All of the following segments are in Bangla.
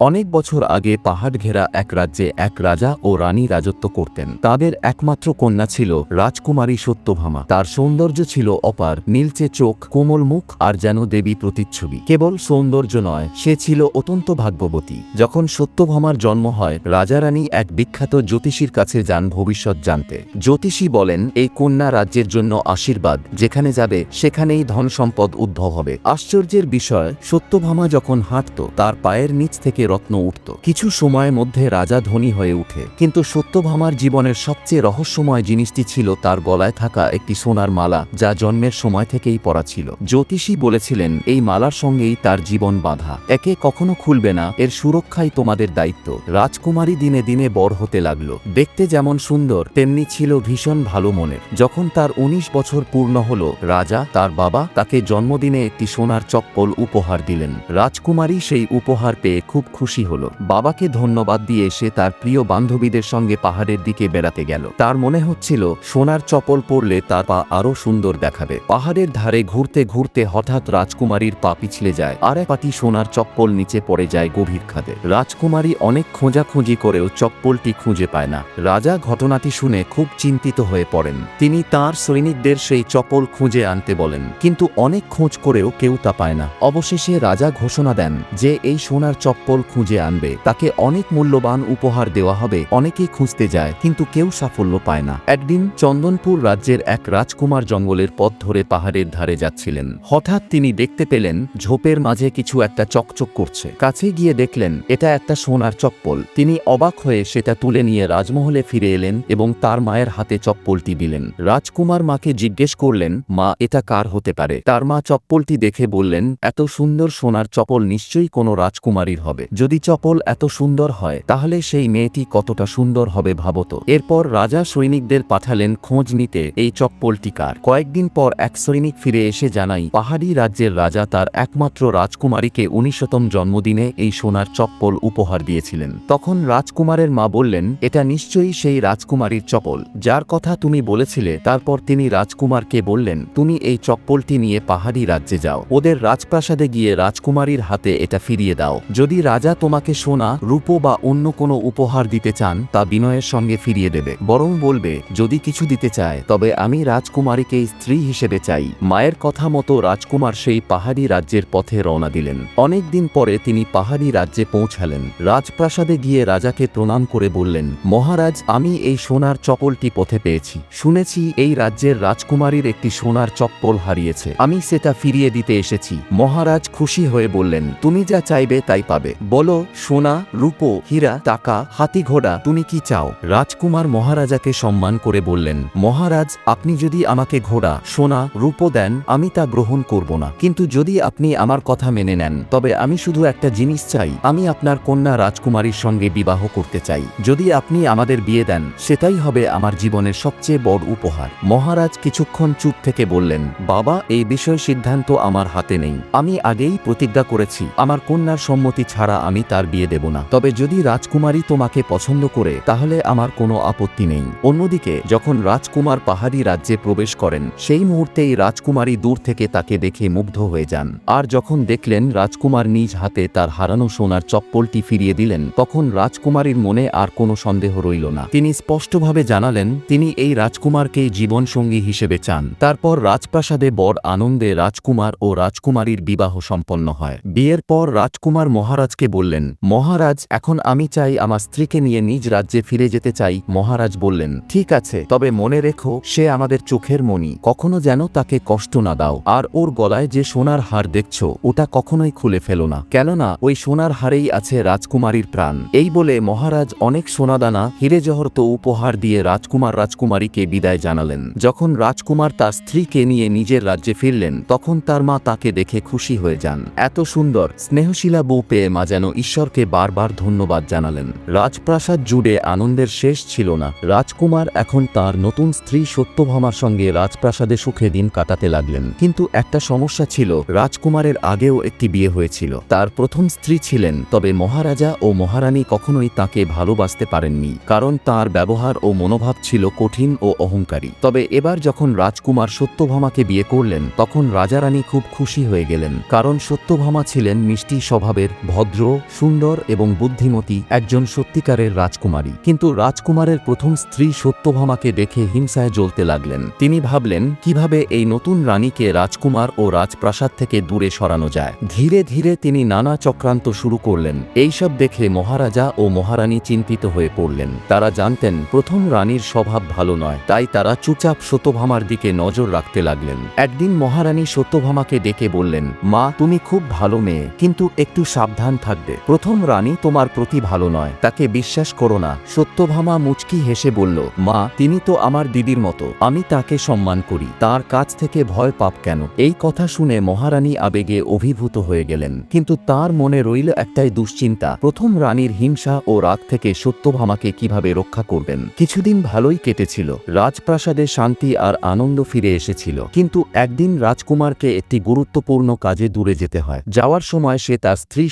অনেক বছর আগে পাহাড় ঘেরা এক রাজ্যে এক রাজা ও রানী রাজত্ব করতেন। তাদের একমাত্র কন্যা ছিল রাজকুমারী সত্যভামা। তার সৌন্দর্য ছিল অপার, নীলচে চোখ, কোমল মুখ আর যেন দেবী প্রতিচ্ছবি। কেবল সৌন্দর্য নয়, সে ছিল অত্যন্ত ভাগ্যবতী। যখন সত্যভামার জন্ম হয়, রাজারানী এক বিখ্যাত জ্যোতিষীর কাছে যান ভবিষ্যৎ জানতে। জ্যোতিষী বলেন, এই কন্যা রাজ্যের জন্য আশীর্বাদ। যেখানে যাবে, সেখানেই ধন সম্পদ উদ্ভব হবে। আশ্চর্যের বিষয়, সত্যভামা যখন হাঁটত, তার পায়ের নিচ থেকে রত্ন উঠত। কিছু সময়ের মধ্যে রাজা ধনী হয়ে উঠে। কিন্তু সত্যভামার জীবনের সবচেয়ে রহস্যময় জিনিসটি ছিল তার গলায় থাকা একটি সোনার মালা, যা জন্মের সময় থেকেই পরা ছিল। জ্যোতিষী বলেছিলেন, এই মালার সঙ্গেই তার জীবন বাঁধা। একে কখনো খুলবে না। এর সুরক্ষাই তোমাদের দায়িত্ব। রাজকুমারী দিনে দিনে বড় হতে লাগল। দেখতে যেমন সুন্দর, তেমনি ছিল ভীষণ ভালো মনের। যখন তার ১৯ বছর পূর্ণ হল, রাজা, তার বাবা তাকে জন্মদিনে একটি সোনার চপ্পল উপহার দিলেন। রাজকুমারী সেই উপহার পেয়ে খুব খুশি হল। বাবাকে ধন্যবাদ দিয়ে সে তার প্রিয় বান্ধবীদের সঙ্গে পাহাড়ের দিকে বেড়াতে গেল। তার মনে হচ্ছিল, সোনার চপল পরলে তার পা আরও সুন্দর দেখাবে। পাহাড়ের ধারে ঘুরতে ঘুরতে হঠাৎ রাজকুমারীর পা পিছলে যায়। আর এক পাটি সোনার চপ্পল নিচে পড়ে যায় গভীর খাদে। রাজকুমারী অনেক খোঁজাখুঁজি করেও চপ্পলটি খুঁজে পায় না। রাজা ঘটনাটি শুনে খুব চিন্তিত হয়ে পড়েন। তিনি তার সৈনিকদের সেই চপল খুঁজে আনতে বলেন, কিন্তু অনেক খোঁজ করেও কেউ তা পায় না। অবশেষে রাজা ঘোষণা দেন যে, এই সোনার চপ্পল খুঁজে আনবে। তাকে অনেক মূল্যবান উপহার দেওয়া হবে। অনেকেই খুঁজতে যায়, কিন্তু কেউ সাফল্য পায় না। একদিন চন্দনপুর রাজ্যের এক রাজকুমার জঙ্গলের পথ ধরে পাহাড়ের ধারে যাচ্ছিলেন। হঠাৎ তিনি দেখতে পেলেন, ঝোপের মাঝে কিছু একটা চকচক করছে। কাছে গিয়ে দেখলেন, এটা একটা সোনার চপ্পল। তিনি অবাক হয়ে সেটা তুলে নিয়ে রাজমহলে ফিরে এলেন এবং তার মায়ের হাতে চপ্পলটি দিলেন। রাজকুমার মাকে জিজ্ঞেস করলেন, মা, এটা কার হতে পারে? তার মা চপ্পলটি দেখে বললেন, এত সুন্দর সোনার চপল নিশ্চয়ই কোনো রাজকুমারীর হবে। যদি চপল এত সুন্দর হয়, তাহলে সেই মেয়েটি কতটা সুন্দর হবে ভাবত। এরপর রাজা সৈনিকদের পাঠালেন খোঁজ নিতে এই চপ্পলটি কার। কয়েকদিন পর এক সৈনিক ফিরে এসে জানাই পাহাড়ি রাজ্যের রাজা তার একমাত্র রাজকুমারীকে উনিশতম জন্মদিনে এই সোনার চপ্পল উপহার দিয়েছিলেন। তখন রাজকুমারের মা বললেন, এটা নিশ্চয়ই সেই রাজকুমারীর চপল যার কথা তুমি বলেছিলে, তারপর তিনি রাজকুমারকে বললেন, তুমি এই চপ্পলটি নিয়ে পাহাড়ি রাজ্যে যাও। ওদের রাজপ্রাসাদে গিয়ে রাজকুমারীর হাতে এটা ফিরিয়ে দাও। যদি রাজা তোমাকে সোনা, রূপো বা অন্য কোনো উপহার দিতে চান, তা বিনয়ের সঙ্গে ফিরিয়ে দেবে। বরং বলবে, যদি কিছু দিতে চায়, তবে আমি রাজকুমারীকে স্ত্রী হিসেবে চাই। মায়ের কথা মতো রাজকুমার সেই পাহাড়ি রাজ্যের পথে রওনা দিলেন। অনেক দিন পরে তিনি পাহাড়ি রাজ্যে পৌঁছালেন। রাজপ্রাসাদে গিয়ে রাজাকে প্রণাম করে বললেন, মহারাজ, আমি এই সোনার চপলটি পথে পেয়েছি। শুনেছি এই রাজ্যের রাজকুমারীর একটি সোনার চপ্পল হারিয়েছে। আমি সেটা ফিরিয়ে দিতে এসেছি। মহারাজ খুশি হয়ে বললেন, তুমি যা চাইবে তাই পাবে। বলো, সোনা, রূপো, হীরা, টাকা, হাতি ঘোড়া, তুমি কি চাও? রাজকুমার মহারাজাকে সম্মান করে বললেন, মহারাজ, আপনি যদি আমাকে ঘোড়া, সোনা, রূপো দেন, আমি তা গ্রহণ করব না। কিন্তু যদি আপনি আমার কথা মেনে নেন, তবে আমি শুধু একটা জিনিস চাই, আমি আপনার কন্যা রাজকুমারীর সঙ্গে বিবাহ করতে চাই। যদি আপনি আমাদের বিয়ে দেন, সেটাই হবে আমার জীবনের সবচেয়ে বড় উপহার। মহারাজ কিছুক্ষণ চুপ থেকে বললেন, বাবা, এই বিষয় সিদ্ধান্ত আমার হাতে নেই। আমি আগেই প্রতিজ্ঞা করেছি, আমার কন্যার সম্মতি ছাড়া আমি তার বিয়ে দেব না। তবে যদি রাজকুমারী তোমাকে পছন্দ করে, তাহলে আমার কোনো আপত্তি নেই। অন্যদিকে, যখন রাজকুমার পাহাড়ি রাজ্যে প্রবেশ করেন, সেই মুহূর্তেই রাজকুমারী দূর থেকে তাকে দেখে মুগ্ধ হয়ে যান। আর যখন দেখলেন রাজকুমার নিজ হাতে তার হারানো সোনার চপ্পলটি ফিরিয়ে দিলেন, তখন রাজকুমারীর মনে আর কোনো সন্দেহ রইল না। তিনি স্পষ্টভাবে জানালেন, তিনি এই রাজকুমারকে জীবনসঙ্গী হিসেবে চান। তারপর রাজপ্রাসাদে বড় আনন্দে রাজকুমার ও রাজকুমারীর বিবাহ সম্পন্ন হয়। বিয়ের পর রাজকুমার মহারাজকে বললেন, মহারাজ, এখন আমি চাই আমার স্ত্রীকে নিয়ে নিজ রাজ্যে ফিরে যেতে চাই। মহারাজ বললেন, ঠিক আছে, তবে মনে রেখো, সে আমাদের চোখের মণি। কখনো যেন তাকে কষ্ট না দাও। আর ওর গলায় যে সোনার হার দেখছ, ওটা কখনোই খুলে ফেলো না। কেননা, ওই সোনার হারেই আছে রাজকুমারীর প্রাণ। এই বলে মহারাজ অনেক সোনাদানা হিরে তো উপহার দিয়ে রাজকুমার রাজকুমারীকে বিদায় জানালেন। যখন রাজকুমার তার স্ত্রীকে নিয়ে নিজের রাজ্যে ফিরলেন, তখন তার মা তাকে দেখে খুশি হয়ে যান। এত সুন্দর, স্নেহশীলা বউ পেয়ে মা যেন ঈশ্বরকে বারবার ধন্যবাদ জানালেন। রাজপ্রাসাদ জুড়ে আনন্দের শেষ ছিল না। রাজকুমার এখন তার নতুন স্ত্রী সত্যভামার সঙ্গে রাজপ্রাসাদে সুখে দিন কাটাতে লাগলেন। কিন্তু একটা সমস্যা ছিল, রাজকুমারের আগেও একটি বিয়ে হয়েছিল। তার প্রথম স্ত্রী ছিলেন, তবে মহারাজা ও মহারানী কখনোই তাকে ভালোবাসতে পারেননি, কারণ তার ব্যবহার ও মনোভাব ছিল কঠিন ও অহংকারী। তবে এবার যখন রাজকুমার সত্যভামাকে বিয়ে করলেন, তখন রাজারানী খুব খুশি হয়ে গেলেন, কারণ সত্যভামা ছিলেন মিষ্টি স্বভাবের ভদ্র সুন্দর এবং বুদ্ধিমতী একজন সত্যিকারের রাজকুমারী। কিন্তু রাজকুমারের প্রথম স্ত্রী সত্যভামাকে দেখে হিংসায় জ্বলতে লাগলেন। তিনি ভাবলেন, কীভাবে এই নতুন রানীকে রাজকুমার ও রাজপ্রাসাদ থেকে দূরে সরানো যায়? ধীরে ধীরে তিনি নানা চক্রান্ত শুরু করলেন। এইসব দেখে মহারাজা ও মহারানী চিন্তিত হয়ে পড়লেন। তারা জানতেন, প্রথম রানীর স্বভাব ভালো নয়, তাই তারা চুপচাপ সত্যভামার দিকে নজর রাখতে লাগলেন। একদিন মহারানী সত্যভামাকে ডেকে বললেন, মা, তুমি খুব ভালো মেয়ে, কিন্তু একটু সাবধান থাকবে। প্রথম রানী তোমার প্রতি ভালো নয়, তাকে বিশ্বাস করো না। সত্যভামা মুচকি হেসে বলল, মা, তিনি তো আমার দিদির মতো, আমি তাকে সম্মান করি, তার কাছ থেকে ভয় পাপ কেন? এই কথা শুনে মহারানী আবেগে অভিভূত হয়ে গেলেন। কিন্তু তার মনে রইল একটাই দুশ্চিন্তা, প্রথম রানীর হিংসা ও রাগ থেকে সত্যভামাকে কীভাবে রক্ষা করবেন? কিছুদিন ভালোই কেটেছিল, রাজপ্রাসাদে শান্তি আর আনন্দ ফিরে এসেছিল। কিন্তু একদিন রাজকুমারকে একটি গুরুত্বপূর্ণ কাজে দূরে যেতে হয়। যাওয়ার সময় সে তার স্ত্রী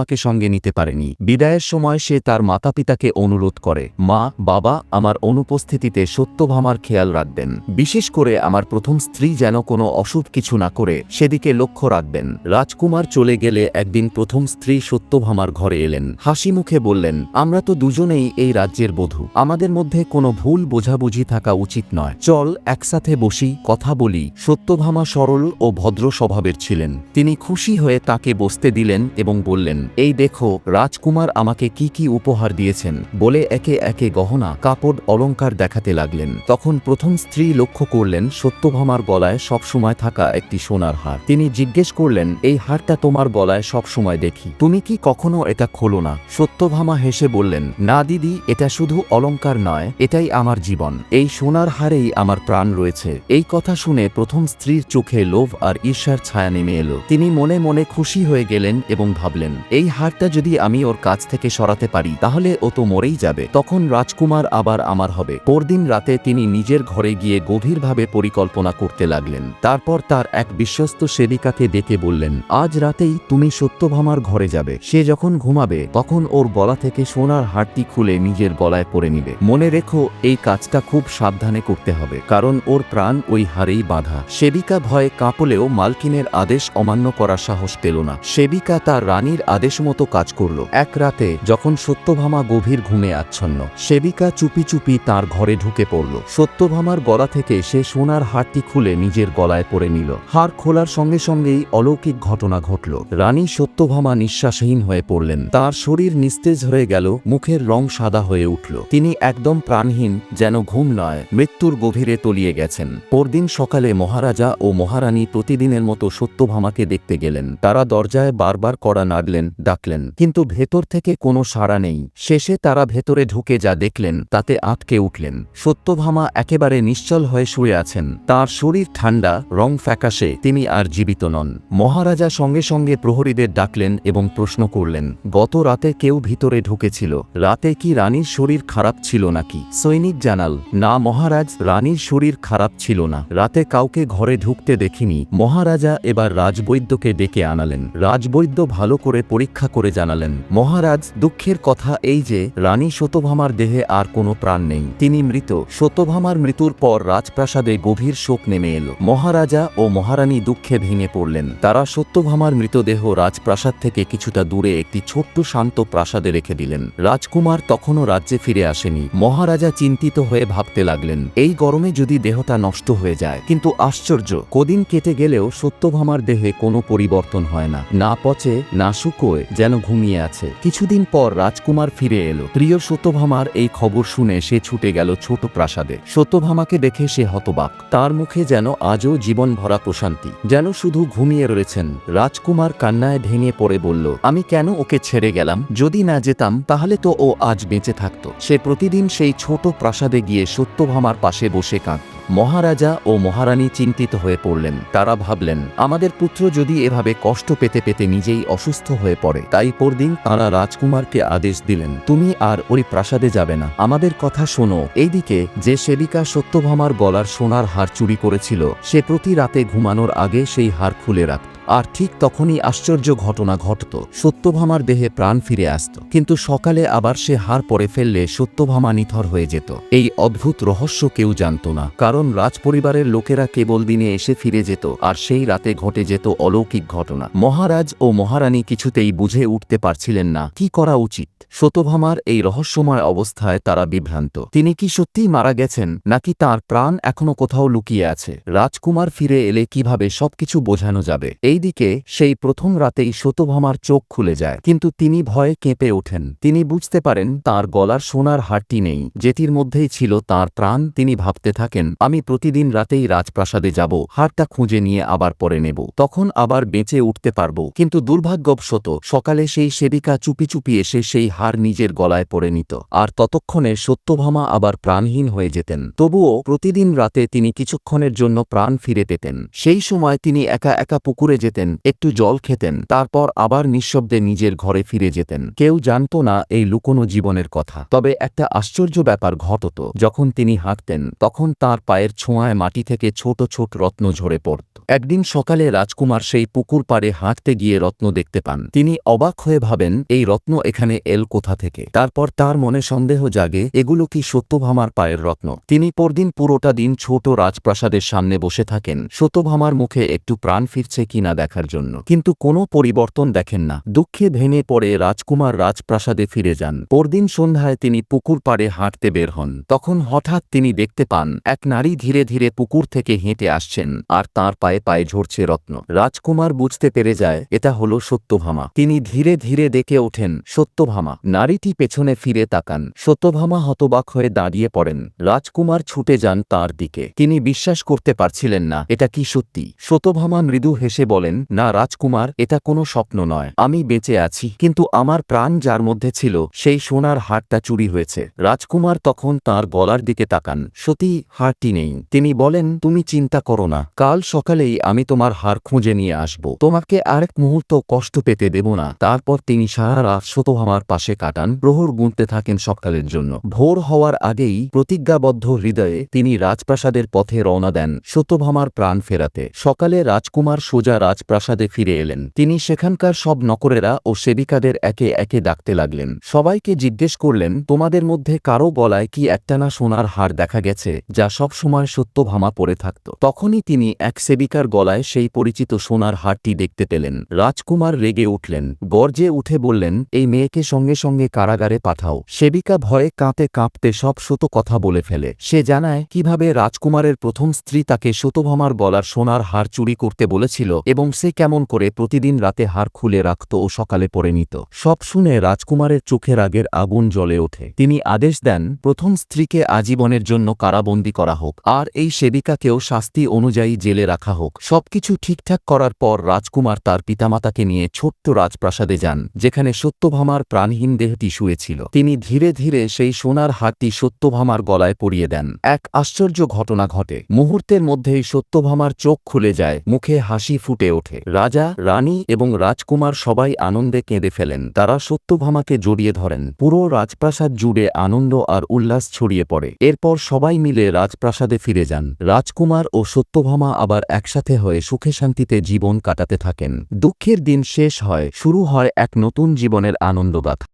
সত্যভামাকে সঙ্গে নিতে পারেনি। বিদায়ের সময় সে তার মাতাপিতাকে অনুরোধ করে, মা, বাবা, আমার অনুপস্থিতিতে সত্যভামার খেয়াল রাখবেন। বিশেষ করে আমার প্রথম স্ত্রী যেন কোনো অশুভ কিছু না করে, সেদিকে লক্ষ্য রাখবেন। রাজকুমার চলে গেলে একদিন প্রথম স্ত্রী সত্যভামার ঘরে এলেন। হাসি মুখে বললেন, আমরা তো দুজনেই এই রাজ্যের বধূ। আমাদের মধ্যে কোনো ভুল বোঝাবুঝি থাকা উচিত নয়। চল, একসাথে বসি, কথা বলি। সত্যভামা সরল ও ভদ্র স্বভাবের ছিলেন। তিনি খুশি হয়ে তাকে বসতে দিলেন এবং বললেন এই দেখো, রাজকুমার আমাকে কি কি উপহার দিয়েছেন বলে একে একে গহনা, কাপড়, অলংকার দেখাতে লাগলেন। তখন প্রথম স্ত্রী লক্ষ্য করলেন, সত্যভামার গলায় সবসময় থাকা একটি সোনার হার। তিনি জিজ্ঞেস করলেন, এই হারটা তোমার গলায় সবসময় দেখি। তুমি কি কখনো এটা খোলো না? সত্যভামা হেসে বললেন, না দিদি, এটা শুধু অলংকার নয়, এটাই আমার জীবন। এই সোনার হারেই আমার প্রাণ রয়েছে। এই কথা শুনে প্রথম স্ত্রীর চোখে লোভ আর ঈর্ষার ছায়া নেমে এলো। তিনি মনে মনে খুশি হয়ে গেলেন এবং ভাবলেন, এই হারটা যদি আমি ওর কাছ থেকে সরাতে পারি, তাহলে ও তো মরেই যাবে। তখন রাজকুমার আবার আমার হবে। পরদিন রাতে তিনি নিজের ঘরে গিয়ে গভীরভাবে পরিকল্পনা করতে লাগলেন। তারপর তার এক বিশ্বস্ত সেবিকাকে ডেকে বললেন, আজ রাতেই তুমি সত্যভামার ঘরে যাবে। সে যখন ঘুমাবে, তখন ওর গলা থেকে সোনার হারটি খুলে নিজের গলায় পরে নিবে। মনে রেখো, এই কাজটা খুব সাবধানে করতে হবে, কারণ ওর প্রাণ ওই হারেই বাঁধা। সেবিকা ভয়ে কাঁপলেও মালকিনের আদেশ অমান্য করার সাহস পেল না। সেবিকা তার রানীর আদেশ মতো কাজ করল। এক রাতে, যখন সত্যভামা গভীর ঘুমে আচ্ছন্ন, সেবিকা চুপি চুপি তার ঘরে ঢুকে পড়ল। সত্যভামার গলা থেকে সে সোনার হারটি খুলে নিজের গলায় পরে নিল। হার খোলার সঙ্গে সঙ্গেই অলৌকিক ঘটনা ঘটল। রানী সত্যভামা নিঃশ্বাসহীন হয়ে পড়লেন। তার শরীর নিস্তেজ হয়ে গেল, মুখের রং সাদা হয়ে উঠল। তিনি একদম প্রাণহীন, যেন ঘুম নয়, মৃত্যুর গভীরে তলিয়ে গেছেন। পরদিন সকালে মহারাজা ও মহারানী প্রতিদিনের মতো সত্যভামাকে দেখতে গেলেন। তারা দরজায় বারবার কড়া নাড়লেন ডাকলেন, কিন্তু ভেতর থেকে কোনো সাড়া নেই। শেষে তারা ভেতরে ঢুকে যা দেখলেন, তাতে আটকে উঠলেন। সত্যভামা একেবারে নিশ্চল হয়ে শুয়ে আছেন। তার শরীর ঠান্ডা রং ফ্যাকাশে, তিনি আর জীবিত নন। মহারাজা সঙ্গে সঙ্গে প্রহরীদের ডাকলেন এবং প্রশ্ন করলেন, গত রাতে কেউ ভিতরে ঢুকেছিল? রাতে কি রানীর শরীর খারাপ ছিল নাকি? সৈনিক জানাল, না মহারাজ, রানীর শরীর খারাপ ছিল না। রাতে কাউকে ঘরে ঢুকতে দেখিনি। মহারাজা এবার রাজবৈদ্যকে ডেকে আনালেন। রাজবৈদ্য ভালো করে পরীক্ষা করে জানালেন। মহারাজ, দুঃখের কথা এই যে, রানী শতভামার দেহে আর কোনো প্রাণ নেই। তিনি মৃত। শতভামার মৃত্যুর পর রাজপ্রাসাদে গভীর শোক নেমে এলো। মহারাজা ও মহারানী দুঃখে ভেঙে পড়লেন। তারা সত্যভামার মৃতদেহ রাজপ্রাসাদ থেকে কিছুটা দূরে একটি ছোট্ট শান্ত প্রাসাদে রেখে দিলেন। রাজকুমার তখনও রাজ্যে ফিরে আসেনি। মহারাজা চিন্তিত হয়ে ভাবতে লাগলেন, এই গরমে যদি দেহটা নষ্ট হয়ে যায়। কিন্তু আশ্চর্য, কদিন কেটে গেলেও সত্যভামার দেহে কোনো পরিবর্তন হয় না। না পচে, না শুকোয় যেন ঘুমিয়ে আছে। কিছুদিন পর রাজকুমার ফিরে এলো। প্রিয় সত্যভামার এই খবর শুনে সে ছুটে গেল ছোট প্রাসাদে। সত্যভামাকে দেখে সে হতবাক। তার মুখে যেন আজও জীবন ভরা প্রশান্তি। যেন শুধু ঘুমিয়ে রয়েছেন। রাজকুমার কান্নায় ভেঙে পড়ে বলল, আমি কেন ওকে ছেড়ে গেলাম? যদি না যেতাম, তাহলে তো ও আজ বেঁচে থাকত। সে প্রতিদিন সেই ছোট প্রাসাদে গিয়ে সত্যভামার পাশে বসে কাঁদত। মহারাজা ও মহারানী চিন্তিত হয়ে পড়লেন। তারা ভাবলেন, আমাদের পুত্র যদি এভাবে কষ্ট পেতে পেতে নিজেই অসুস্থ হয়ে পড়ে, তাই পরদিন তাঁরা রাজকুমারকে আদেশ দিলেন, তুমি আর ওই প্রাসাদে যাবে না। আমাদের কথা শোনো। এইদিকে যে সেবিকা সত্যভামার গলার সোনার হার চুরি করেছিল, সে প্রতি রাতে ঘুমানোর আগে সেই হার খুলে রাখত। আর ঠিক তখনই আশ্চর্য ঘটনা ঘটত। সত্যভামার দেহে প্রাণ ফিরে আসত। কিন্তু সকালে আবার সে হার পরে ফেললে সত্যভামা নিথর হয়ে যেত। এই অদ্ভুত রহস্য কেউ জানত না। কারণ রাজপরিবারের লোকেরা কেবল দিনে এসে ফিরে যেত আর সেই রাতে ঘটে যেত অলৌকিক ঘটনা। মহারাজ ও মহারানী কিছুতেই বুঝে উঠতে পারছিলেন না কি করা উচিত। সত্যভামার এই রহস্যময় অবস্থায় তারা বিভ্রান্ত। তিনি কি সত্যিই মারা গেছেন, নাকি তার প্রাণ এখনও কোথাও লুকিয়ে আছে? রাজকুমার ফিরে এলে কীভাবে সবকিছু বোঝানো যাবে? এইদিকে সেই প্রথম রাতেই সত্যভামার চোখ খুলে যায়। কিন্তু তিনি ভয়ে কেঁপে ওঠেন। তিনি বুঝতে পারেন তার গলার সোনার হারটি নেই। যেটির মধ্যেই ছিল তার প্রাণ তিনি ভাবতে থাকেন, আমি প্রতিদিন রাতেই রাজপ্রাসাদে যাব। হারটা খুঁজে নিয়ে আবার পরে নেব। তখন আবার বেঁচে উঠতে পারব। কিন্তু দুর্ভাগ্যবশত, সকালে সেই সেবিকা চুপি চুপি এসে সেই হার নিজের গলায় পরে নিত। আর ততক্ষণে সত্যভামা আবার প্রাণহীন হয়ে যেতেন। তবুও প্রতিদিন রাতে তিনি কিছুক্ষণের জন্য প্রাণ ফিরে পেতেন। সেই সময় তিনি একা একা পুকুরে যেতেন, একটু জল খেতেন, তারপর আবার নিঃশব্দে নিজের ঘরে ফিরে যেতেন। কেউ জানত না এই লুকোনো জীবনের কথা। তবে একটা আশ্চর্য ব্যাপার ঘটত, যখন তিনি হাঁটতেন, তখন তার পায়ের ছোঁয়ায় মাটি থেকে ছোট ছোট রত্ন ঝরে পড়ত। একদিন সকালে রাজকুমার সেই পুকুর পাড়ে হাঁটতে গিয়ে রত্ন দেখতে পান। তিনি অবাক হয়ে ভাবেন, এই রত্ন এখানে এল কোথা থেকে? তারপর তার মনে সন্দেহ জাগে, এগুলো কি সত্যভামার পায়ের রত্ন? তিনি পরদিন পুরোটা দিন ছোট রাজপ্রাসাদের সামনে বসে থাকেন। সত্যভামার মুখে একটু প্রাণ ফিরছে কিনা দেখার জন্য। কিন্তু কোনো পরিবর্তন দেখেন না। দুঃখে ভেঙে পড়ে রাজকুমার রাজপ্রাসাদে ফিরে যান। পরদিন সন্ধ্যায় তিনি পুকুর পাড়ে হাঁটতে বের হন। তখন হঠাৎ তিনি দেখতে পান, এক নারী ধীরে ধীরে পুকুর থেকে হেঁটে আসছেন আর তার পায়ে পায়ে ঝরছে রত্ন। রাজকুমার বুঝতে পেরে যায়, এটা হলো সত্যভামা। তিনি ধীরে ধীরে ডেকে ওঠেন, সত্যভামা। নারীটি পেছনে ফিরে তাকান। সত্যভামা হতবাক হয়ে দাঁড়িয়ে পড়েন। রাজকুমার ছুটে যান তার দিকে। তিনি বিশ্বাস করতে পারছিলেন না, এটা কি সত্যি? সত্যভামা মৃদু হেসে বলেন না রাজকুমার, এটা কোনো স্বপ্ন নয়। আমি বেঁচে আছি। কিন্তু আমার প্রাণ যার মধ্যে ছিল, সেই সোনার হারটা চুরি হয়েছে। রাজকুমার তখন তার গলার দিকে তাকান। সত্যি, হারটি নেই। তিনি বলেন, তুমি চিন্তা করো না। কাল সকালেই আমি তোমার হার খুঁজে নিয়ে আসব। তোমাকে আরেক মুহূর্ত কষ্ট পেতে দেব না। তারপর তিনি সারা রাত সতভামার পাশে কাটান, প্রহর গুনতে থাকেন সকালের জন্য। ভোর হওয়ার আগেই প্রতিজ্ঞাবদ্ধ হৃদয়ে তিনি রাজপ্রাসাদের পথে রওনা দেন সত্যভামার প্রাণ ফেরাতে। সকালে রাজকুমার সোজা রাজপ্রাসাদে ফিরে এলেন। তিনি সেখানকার সব নকরেরা ও সেবিকাদের একে একে ডাকতে লাগলেন। সবাইকে জিজ্ঞেস করলেন, তোমাদের মধ্যে কারও গলায় কি একটানা সোনার হার দেখা গেছে, যা সব সময় সত্যভামা পরে থাকত? তখনই তিনি এক সেবিকার গলায় সেই পরিচিত সোনার হারটি দেখতে পেলেন। রাজকুমার রেগে উঠলেন, গর্জে উঠে বললেন, এই মেয়েকে সঙ্গে সঙ্গে কারাগারে পাঠাও। সেবিকা ভয়ে কাঁপতে কাঁপতে সব শত কথা বলে ফেলে। সে জানায়, কীভাবে রাজকুমারের প্রথম স্ত্রী তাকে শতভামার গলার সোনার হার চুরি করতে বলেছিল এবং সে কেমন করে প্রতিদিন রাতে হার খুলে রাখত ও সকালে পরে নিত। সব শুনে রাজকুমারের চোখের আগের আগুন জ্বলে ওঠে। তিনি আদেশ দেন, প্রথম স্ত্রীকে আজীবনের জন্য কারাবন্দী করা হোক, আর এই সেবিকাকেও শাস্তি অনুযায়ী জেলে রাখা হোক। সবকিছু ঠিকঠাক করার পর রাজকুমার তার পিতামাতাকে নিয়ে ছোট্ট রাজপ্রাসাদে যান, যেখানে সত্যভামার প্রাণহীন দেহটি শুয়েছিল। তিনি ধীরে ধীরে সেই সোনার হাতটি সত্যভামার গলায় পরিয়ে দেন। এক আশ্চর্য ঘটনা ঘটে। মুহূর্তের মধ্যেই সত্যভামার চোখ খুলে যায়, মুখে হাসি ফুটে ওঠে। রাজা, রানী এবং রাজকুমার সবাই আনন্দে কেঁদে ফেলেন। তারা সত্যভামাকে জড়িয়ে ধরেন। পুরো রাজপ্রাসাদ জুড়ে আনন্দ আর উল্লাস ছড়িয়ে পড়ে। এরপর সবাই মিলে রাজপ্রাসাদে ফিরে যান। রাজকুমার ও সত্যভামা আবার একসাথে হয়ে সুখে শান্তিতে জীবন কাটাতে থাকেন। দুঃখের দিন শেষ হয়। শুরু হয় এক নতুন জীবনের আনন্দগাথা।